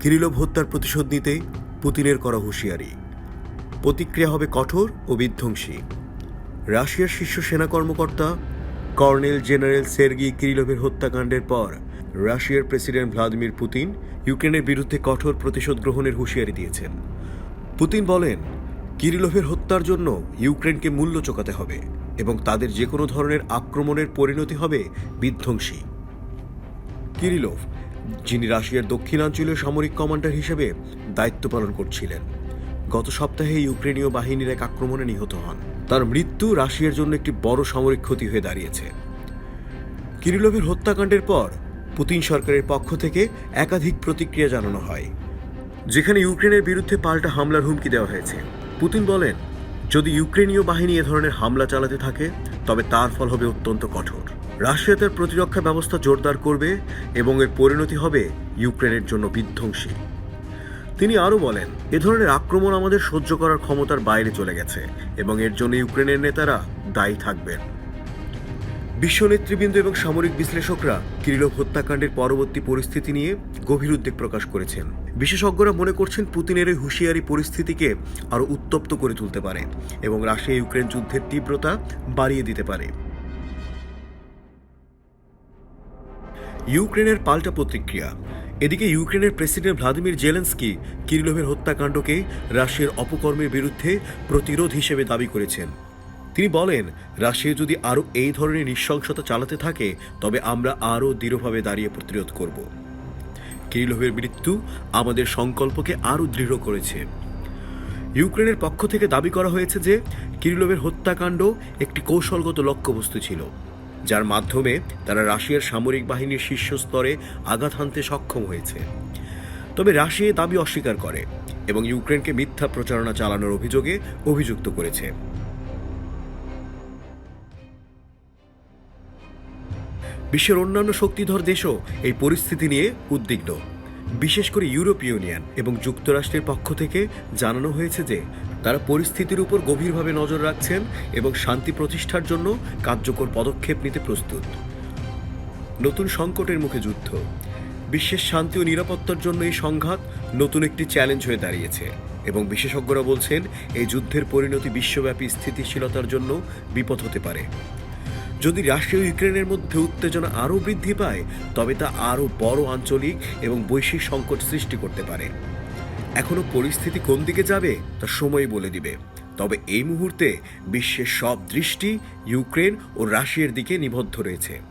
Kirillov হত্যার প্রতিশোধ নিতে পুতিনের করা হুঁশিয়ারি। প্রতিক্রিয়া হবে কঠোর ও বিধ্বংসী। রাশিয়ার শীর্ষ সেনা কর্মকর্তা কর্নেল জেনারেল সের্গি কিরিলভের হত্যাকাণ্ডের পর রাশিয়ার প্রেসিডেন্ট ভ্লাদিমির পুতিন ইউক্রেনের বিরুদ্ধে কঠোর প্রতিশোধ গ্রহণের হুঁশিয়ারি দিয়েছেন। পুতিন বলেন, কিরিলভের হত্যার জন্য ইউক্রেনকে মূল্য চোকাতে হবে এবং তাদের যে কোনো ধরনের আক্রমণের পরিণতি হবে বিধ্বংসী। কিরিলোভ যিনি রাশিয়ার দক্ষিণাঞ্চলীয় সামরিক কমান্ডার হিসেবে দায়িত্ব পালন করছিলেন। গত সপ্তাহে ইউক্রেনীয় বাহিনীর এক আক্রমণে নিহত হন। তার মৃত্যু রাশিয়ার জন্য একটি বড় সামরিক ক্ষতি হয়ে দাঁড়িয়েছে। কিরিলোভের হত্যাকাণ্ডের পর পুতিন সরকারের পক্ষ থেকে একাধিক প্রতিক্রিয়া জানানো হয়। যেখানে ইউক্রেনের বিরুদ্ধে পাল্টা হামলার হুমকি দেওয়া হয়েছে। পুতিন বলেন, যদি ইউক্রেনীয় বাহিনী এ ধরনের হামলা চালাতে থাকে, তবে তার ফল হবে অত্যন্ত কঠোর। রাশিয়া তার প্রতিরক্ষা ব্যবস্থা জোরদার করবে এবং এর পরিণতি হবে ইউক্রেনের জন্য বিধ্বংসী। তিনি আরও বলেন, এ ধরনের আক্রমণ আমাদের সহ্য করার ক্ষমতার বাইরে চলে গেছে এবং এর জন্য ইউক্রেনের নেতারা দায়ী থাকবেন। বিশ্ব নেতৃবৃন্দ এবং সামরিক বিশ্লেষকরা কিরিলভ হত্যাকাণ্ডের পরবর্তী পরিস্থিতি নিয়ে গভীর উদ্বেগ প্রকাশ করেছেন। বিশেষজ্ঞরা মনে করছেন, পুতিনের এই হুঁশিয়ারি পরিস্থিতিকে আরও উত্তপ্ত করে তুলতে পারে এবং রাশিয়া ইউক্রেন যুদ্ধের তীব্রতা বাড়িয়ে দিতে পারে। ইউক্রেনের পাল্টা প্রতিক্রিয়া। এদিকে ইউক্রেনের প্রেসিডেন্ট ভ্লাদিমির জেলেন্সকি কিরিলোভের হত্যাকাণ্ডকে রাশিয়ার অপকর্মের বিরুদ্ধে প্রতিরোধ হিসেবে দাবি করেছেন। তিনি বলেন, রাশিয়া যদি আরও এই ধরনের নৃশংসতা চালাতে থাকে, তবে আমরা আরও দৃঢ়ভাবে দাঁড়িয়ে প্রতিরোধ করব। কিরিলোভের মৃত্যু আমাদের সংকল্পকে আরও দৃঢ় করেছে। ইউক্রেনের পক্ষ থেকে দাবি করা হয়েছে যে, কিরিলোভের হত্যাকাণ্ড একটি কৌশলগত লক্ষ্যবস্তু ছিল। যার মাধ্যমে তারা রাশিয়ার সামরিক বাহিনীর শীর্ষস্তরে আঘাত হানতে সক্ষম হয়েছে। তবে রাশিয়া দাবি অস্বীকার করে এবং ইউক্রেনকে মিথ্যা প্রচারণা চালানোর অভিযোগে অভিযুক্ত করেছে। বিশ্বের অন্যান্য শক্তিধর দেশও এই পরিস্থিতি নিয়ে উদ্বিগ্ন। বিশেষ করে ইউরোপীয় ইউনিয়ন এবং যুক্তরাষ্ট্রের পক্ষ থেকে জানানো হয়েছে যে তারা পরিস্থিতির উপর গভীরভাবে নজর রাখছেন এবং শান্তি প্রতিষ্ঠার জন্য কার্যকর পদক্ষেপ নিতে প্রস্তুত। নতুন সংকটের মুখে যুদ্ধ। বিশ্বের শান্তি ও নিরাপত্তার জন্য এই সংঘাত নতুন একটি চ্যালেঞ্জ হয়ে দাঁড়িয়েছে এবং বিশেষজ্ঞরা বলছেন, এই যুদ্ধের পরিণতি বিশ্বব্যাপী স্থিতিশীলতার জন্য বিপদ হতে পারে। যদি রাশিয়া ইউক্রেনের মধ্যে উত্তেজনা আরও বৃদ্ধি পায়, তবে তা আরও বড় আঞ্চলিক এবং বৈশ্বিক সংকট সৃষ্টি করতে পারে। এখনও পরিস্থিতি কোন দিকে যাবে, তা সময় বলে দিবে। তবে এই মুহূর্তে বিশ্বের সব দৃষ্টি ইউক্রেন ও রাশিয়ার দিকে নিবদ্ধ রয়েছে।